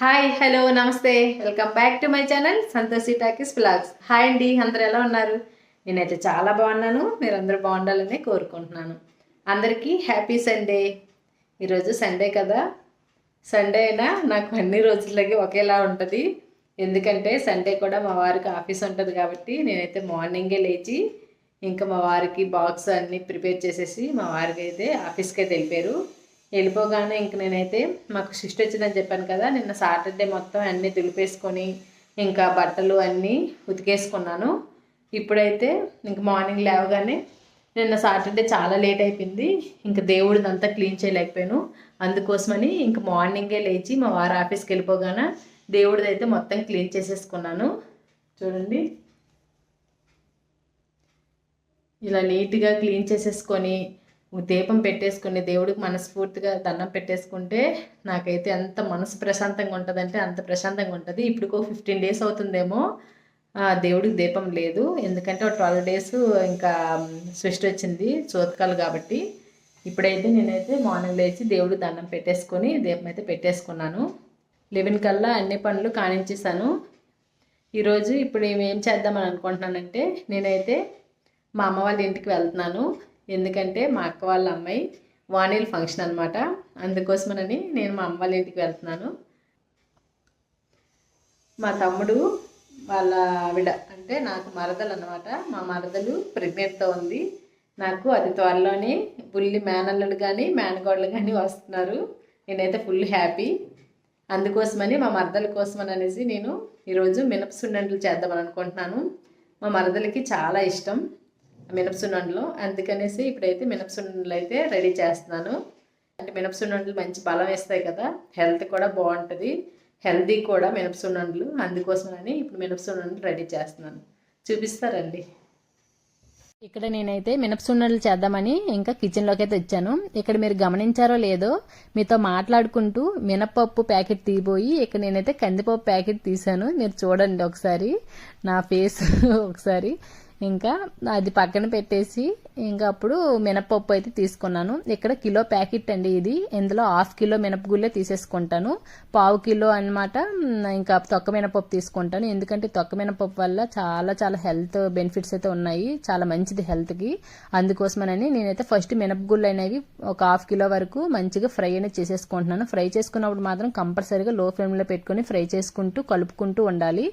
Hi hello నమస్తే. Welcome back to my channel Santoshi talkies blogs. Hi అండి అందరు ఎలా ఉన్నారు? నేనైతే చాలా బాగున్నాను. మీరు అందరూ బాగుండాలని కోరుకుంటున్నాను. అందరికీ హ్యాపీ సండే. ఈరోజు సండే కదా. సండే అయినా నాకు అన్ని రోజులకి ఒకేలా ఉంటుంది. ఎందుకంటే సండే కూడా మా వారికి ఆఫీస్ ఉంటుంది కాబట్టి నేనైతే మార్నింగే లేచి ఇంకా మా వారికి బాక్స్ అన్నీ ప్రిపేర్ చేసేసి మా వారికి అయితే ఆఫీస్కే తెలిపారు వెళ్ళిపోగానే ఇంక నేనైతే మాకు షిఫ్ట్ వచ్చిందని చెప్పాను కదా నిన్న సాటర్డే మొత్తం అన్నీ దులిపేసుకొని ఇంకా బట్టలు అన్నీ ఉతికేసుకున్నాను. ఇప్పుడైతే ఇంక మార్నింగ్ లేవగానే నిన్న సాటర్డే చాలా లేట్ అయిపోయింది ఇంక దేవుడిదంతా క్లీన్ చేయలేకపోయాను. అందుకోసమని ఇంక మార్నింగే లేచి మా వారు ఆఫీస్కి వెళ్ళిపోగానే దేవుడిదైతే మొత్తం క్లీన్ చేసేసుకున్నాను. చూడండి. ఇలా నీట్గా క్లీన్ చేసేసుకొని దీపం పెట్టేసుకుని దేవుడికి మనస్ఫూర్తిగా దండం పెట్టేసుకుంటే నాకైతే ఎంత మనసు ప్రశాంతంగా ఉంటుందంటే అంత ప్రశాంతంగా ఉంటుంది. ఇప్పుడు ఫిఫ్టీన్ డేస్ అవుతుందేమో ఆ, దేవుడికి దీపం లేదు. ఎందుకంటే ఒక ట్వెల్వ్ డేస్ ఇంకా సృష్టి వచ్చింది చోతకాలు కాబట్టి. ఇప్పుడైతే నేనైతే మార్నింగ్ లేచి దేవుడికి దండం పెట్టేసుకొని దీపం అయితే పెట్టేసుకున్నాను. లెవెన్ కల్లా అన్ని పనులు కానించేసాను ఈరోజు ఇప్పుడు ఏం చేద్దామని అనుకుంటున్నానంటే నేనైతే మా అమ్మ వాళ్ళ ఇంటికి వెళ్తున్నాను. ఎందుకంటే మా అక్క వాళ్ళ అమ్మాయి వాణిల్ ఫంక్షన్ అనమాట అందుకోసమనని నేను మా అమ్మ వాళ్ళ ఇంటికి వెళ్తున్నాను. మా తమ్ముడు వాళ్ళ ఆవిడ అంటే నాకు మరదలు అనమాట మా మరదలు ప్రెగ్నెంట్తో ఉంది. నాకు అది త్వరలోనే బుల్లి మేనల్లుడు కానీ మేనగోడలు కానీ వస్తున్నారు. నేనైతే ఫుల్ హ్యాపీ. అందుకోసమని మా మరదల కోసమని అనేసి నేను ఈరోజు మినపసుండలు చేద్దామని అనుకుంటున్నాను. మా మరదలకి చాలా ఇష్టం. మినపసుండలు అందుకనేసి ఇప్పుడైతే మినపసుండలు అయితే రెడీ చేస్తున్నాను. అంటే మినపసుండలు మంచి బలం వేస్తాయి కదా హెల్త్ కూడా బాగుంటుంది. హెల్తీ కూడా మినపసుండలు అందుకోసమని ఇప్పుడు మినపసుండలు రెడీ చేస్తున్నాను. చూపిస్తారండి. ఇక్కడ నేనైతే మినపసుండలు చేద్దామని ఇంకా కిచెన్లోకి అయితే వచ్చాను. ఇక్కడ మీరు గమనించారో లేదో మీతో మాట్లాడుకుంటూ మినపప్పు ప్యాకెట్ తీయబోయి ఇక్కడ నేనైతే కందిపప్పు ప్యాకెట్ తీశాను. మీరు చూడండి ఒకసారి. నా ఫేస్ ఒకసారి. ఇంకా అది పక్కన పెట్టేసి ఇంకా అప్పుడు మినపప్పు అయితే తీసుకున్నాను. ఇక్కడ కిలో ప్యాకెట్ అండి ఇది. ఇందులో హాఫ్ కిలో మినపగుళ్ళే తీసేసుకుంటాను. పావు కిలో అన్నమాట ఇంకా తొక్క మినపప్పు తీసుకుంటాను. ఎందుకంటే తొక్క మినపప్పు వల్ల చాలా చాలా హెల్త్ బెనిఫిట్స్ అయితే ఉన్నాయి. చాలా మంచిది హెల్త్కి. అందుకోసమనని నేనైతే ఫస్ట్ మినపగుళ్ళు అనేవి ఒక హాఫ్ కిలో వరకు మంచిగా ఫ్రై అనేది చేసేసుకుంటున్నాను. ఫ్రై చేసుకున్నప్పుడు మాత్రం కంపల్సరీగా లో ఫ్లేమ్లో పెట్టుకొని ఫ్రై చేసుకుంటూ కలుపుకుంటూ ఉండాలి.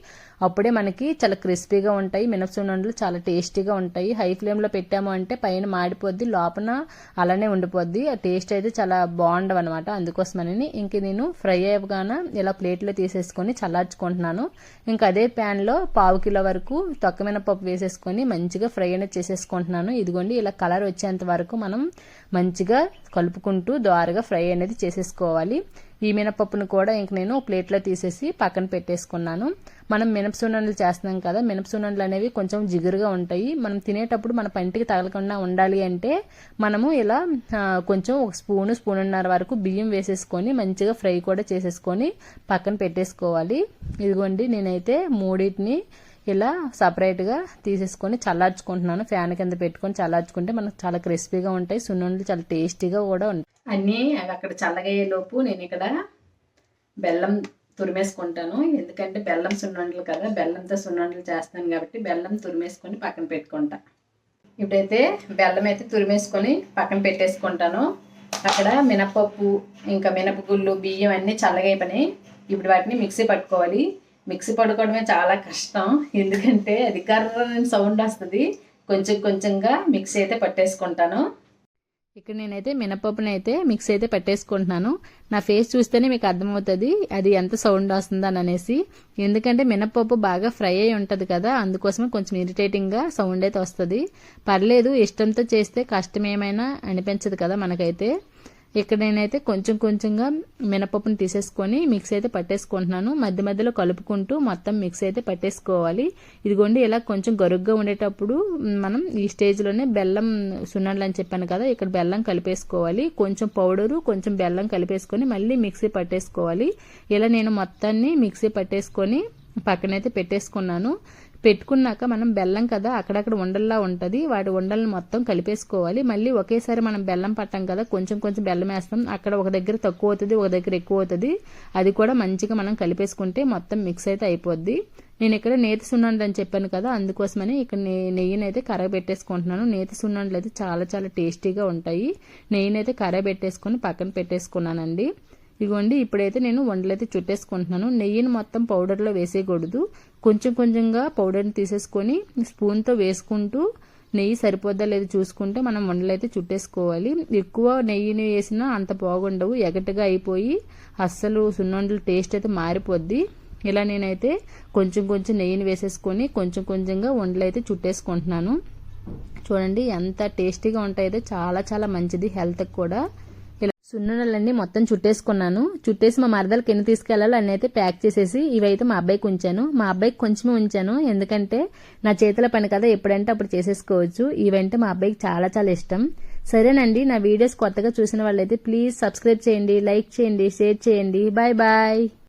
అప్పుడే మనకి చాలా క్రిస్పీగా ఉంటాయి. మినపసుండలు చాలా టేస్టీగా ఉంటాయి. హై ఫ్లేమ్లో పెట్టాము అంటే పైన మాడిపోద్ది లోపల అలానే ఉండిపోద్ది. ఆ టేస్ట్ అయితే చాలా బాగుండవు అనమాట అందుకోసమని ఇంక నేను ఫ్రై అయ్యగానే ఇలా ప్లేట్లో తీసేసుకొని చల్లార్చుకుంటున్నాను. ఇంకా అదే ప్యాన్లో పావు కిలో వరకు తొక్కమైన పప్పు వేసేసుకొని మంచిగా ఫ్రై అనేది చేసేసుకుంటున్నాను. ఇదిగోండి ఇలా కలర్ వచ్చేంత వరకు మనం మంచిగా కలుపుకుంటూ ద్వారగా ఫ్రై అనేది చేసేసుకోవాలి. ఈ మినపప్పును కూడా ఇంక నేను ప్లేట్లో తీసేసి పక్కన పెట్టేసుకున్నాను. మనం మినపసుండలు చేస్తున్నాం కదా మినపసుండలు అనేవి కొంచెం జిగురుగా ఉంటాయి. మనం తినేటప్పుడు మన పంటికి తగలకుండా ఉండాలి అంటే మనము ఇలా కొంచెం ఒక స్పూను స్పూనున్నర వరకు బియ్యం వేసేసుకొని మంచిగా ఫ్రై కూడా చేసేసుకొని పక్కన పెట్టేసుకోవాలి. ఇదిగోండి నేనైతే మూడింటిని ఇలా సపరేట్గా తీసేసుకొని చల్లార్చుకుంటున్నాను. ఫ్యాన్ కింద పెట్టుకొని చల్లార్చుకుంటే మనకు చాలా క్రిస్పీగా ఉంటాయి. సున్నుండలు చాలా టేస్టీగా కూడా ఉంటాయి. అన్నీ అవి అక్కడ చల్లగయ్యేలోపు నేను ఇక్కడ బెల్లం తురిమేసుకుంటాను. ఎందుకంటే బెల్లం సున్నుండలు కదా బెల్లంతో సున్నుండలు చేస్తాను కాబట్టి బెల్లం తురిమేసుకొని పక్కన పెట్టుకుంటా. ఇప్పుడైతే బెల్లం అయితే తురిమేసుకొని పక్కన పెట్టేసుకుంటాను. అక్కడ మినపప్పు ఇంకా మినపగుళ్ళు బియ్యం అన్నీ చల్లగైపోయినాయి. ఇప్పుడు వాటిని మిక్సీ పట్టుకోవాలి. మిక్సీ పట్టుకోవడమే చాలా కష్టం. ఎందుకంటే అది కర్రని సౌండ్ వస్తుంది. కొంచెం కొంచెంగా మిక్సీ అయితే పట్టేసుకుంటాను. ఇక్కడ నేనైతే మినపప్పుని అయితే మిక్స్ అయితే పెట్టేసుకుంటున్నాను. నా ఫేస్ చూస్తేనే మీకు అర్థమవుతుంది అది ఎంత సౌండ్ వస్తుందని అనేసి. ఎందుకంటే మినపప్పు బాగా ఫ్రై అయి ఉంటుంది కదా అందుకోసమే కొంచెం ఇరిటేటింగ్గా సౌండ్ అయితే వస్తుంది. పర్లేదు ఇష్టంతో చేస్తే కష్టం ఏమైనా అనిపించదు కదా మనకైతే. ఇక్కడ నేనైతే కొంచెం కొంచెంగా మినపప్పుని తీసేసుకొని మిక్స్ అయితే పట్టేసుకుంటున్నాను. మధ్య మధ్యలో కలుపుకుంటూ మొత్తం మిక్స్ అయితే పట్టేసుకోవాలి. ఇదిగోండి ఇలా కొంచెం గరుగ్గా ఉండేటప్పుడు మనం ఈ స్టేజ్లోనే బెల్లం సున్నండ్లు అని చెప్పాను కదా ఇక్కడ బెల్లం కలిపేసుకోవాలి. కొంచెం పౌడరు కొంచెం బెల్లం కలిపేసుకొని మళ్ళీ మిక్సీ పట్టేసుకోవాలి. ఇలా నేను మొత్తాన్ని మిక్సీ పట్టేసుకొని పక్కనైతే పెట్టేసుకున్నాను. పెట్టుకున్నాక మనం బెల్లం కదా అక్కడక్కడ ఉండల్లా ఉంటుంది. వాటి ఉండలను మొత్తం కలిపేసుకోవాలి. మళ్ళీ ఒకేసారి మనం బెల్లం పట్టాం కదా కొంచెం కొంచెం బెల్లం వేస్తాం. అక్కడ ఒక దగ్గర తక్కువ అవుతుంది ఒక దగ్గర ఎక్కువ అవుతుంది. అది కూడా మంచిగా మనం కలిపేసుకుంటే మొత్తం మిక్స్ అయితే అయిపోద్ది. నేను ఇక్కడ నేతి సున్నుండలు అని చెప్పాను కదా అందుకోసమని ఇక్కడ నె- నెయ్యిని అయితే కరగ పెట్టేసుకుంటున్నాను నేతి సున్నుండలు అయితే చాలా చాలా టేస్టీగా ఉంటాయి. నెయ్యిని అయితే కరగ పెట్టేసుకొని పక్కన పెట్టేసుకున్నానండి. ఇదిగోండి ఇప్పుడైతే నేను వండలైతే చుట్టేసుకుంటున్నాను. నెయ్యిని మొత్తం పౌడర్లో వేసేయకూడదు. కొంచెం కొంచెంగా పౌడర్ని తీసేసుకొని స్పూన్తో వేసుకుంటూ నెయ్యి సరిపోద్దా లేదు చూసుకుంటే మనం వండలైతే చుట్టేసుకోవాలి. ఎక్కువ నెయ్యిని వేసినా అంత బాగుండవు. ఎగటగా అయిపోయి అస్సలు సున్నుండలు టేస్ట్ అయితే మారిపోద్ది. ఇలా నేనైతే కొంచెం కొంచెం నెయ్యిని వేసేసుకొని కొంచెం కొంచెంగా వండలైతే చుట్టేసుకుంటున్నాను. చూడండి ఎంత టేస్టీగా ఉంటాయో చాలా చాలా మంచిది హెల్త్కి కూడా. సున్నుండలన్నీ మొత్తం చుట్టేసుకున్నాను. చుట్టేసి మా మరదలకి ఎన్ని తీసుకెళ్ళాలో అన్ని అయితే ప్యాక్ చేసేసి ఇవైతే మా అబ్బాయికి ఉంచాను. మా అబ్బాయికి కొంచెమే ఉంచాను. ఎందుకంటే నా చేతుల పని కదా ఎప్పుడంటే అప్పుడు చేసేసుకోవచ్చు. ఇవంటే మా అబ్బాయికి చాలా చాలా ఇష్టం. సరేనండి నా వీడియోస్ కొత్తగా చూసిన వాళ్ళైతే ప్లీజ్ సబ్స్క్రైబ్ చేయండి లైక్ చేయండి షేర్ చేయండి. Bye bye.